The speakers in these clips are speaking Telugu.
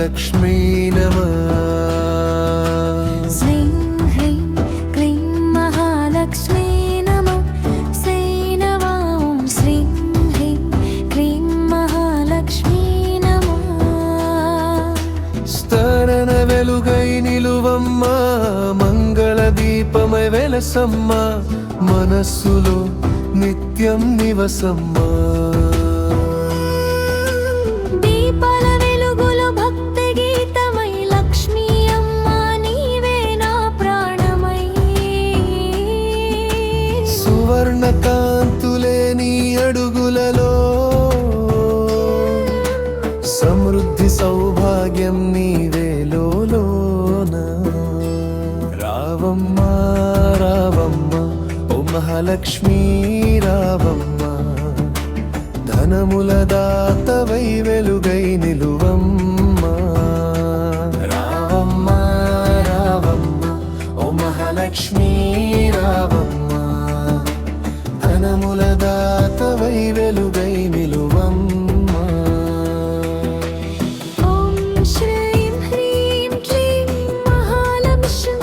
మహాలక్ష్మీ నమ శ్రీం హ్రీం క్లీం మహాలక్ష్మీ నమః శ్రీనవాం శ్రీం హ్రీం క్లీం మహాలక్ష్మీ నమః స్తరణ వెలుగై నిలువమ్మ దీపమై వెలసమ్మ మనస్సులో నిత్యం నివసమ్మా. దీపాల వెలుగులో భక్తి గీతమై లక్ష్మీ అమ్మ నీవే నా ప్రాణమై. సువర్ణ కాంతులే నీ అడుగులలో మహాలక్ష్మీ రావమ్మ ధనముల దాతవై వెలుగై నిలువమ్మ. రావమ్మ రావమ్మ ఓ మహాలక్ష్మీ రావమ్మ ధనముల దాతవై వెలుగై నిలువమ్మ. ఓం శ్రీం హ్రీం క్లీం మహాలక్ష్మీ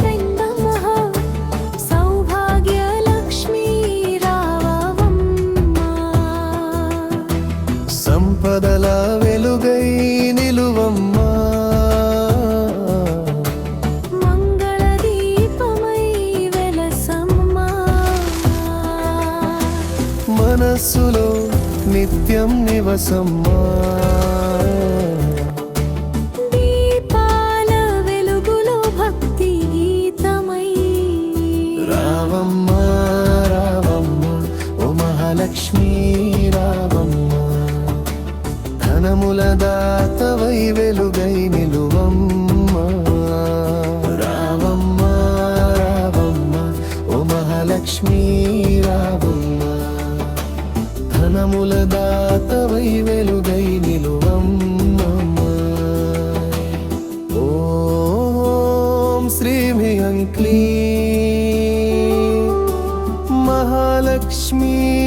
సంపదల వెలుగై నిలువమ్మ. మనస్సులో నిత్యం నివసమ్మా. ధనముల దాతవై వెలుగై నిలువమ్మ. రావమ్మ రావమ్మ ఓ మహాలక్ష్మీ రావమ్మ. ధనముల దాతవై వెలుగై నిలువమ్మ. ఓం శ్రీమియం క్లీం మహాలక్ష్మీ.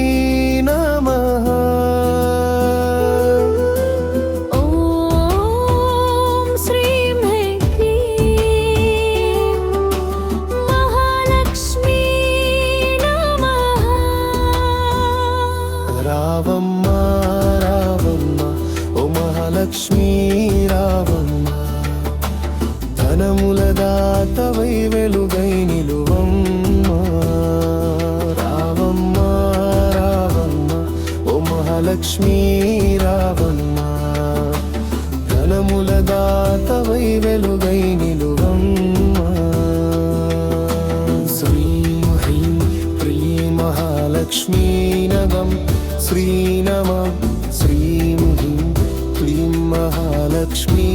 మహాలక్ష్మీ రావమ్మ ధనముల దాతవై వెలుగై నిలువమ్మ. శ్రీం హ్రీం ప్రియ మహాలక్ష్మీ నగం. శ్రీనమ శ్రీం హ్రీం క్లీం మహాలక్ష్మీ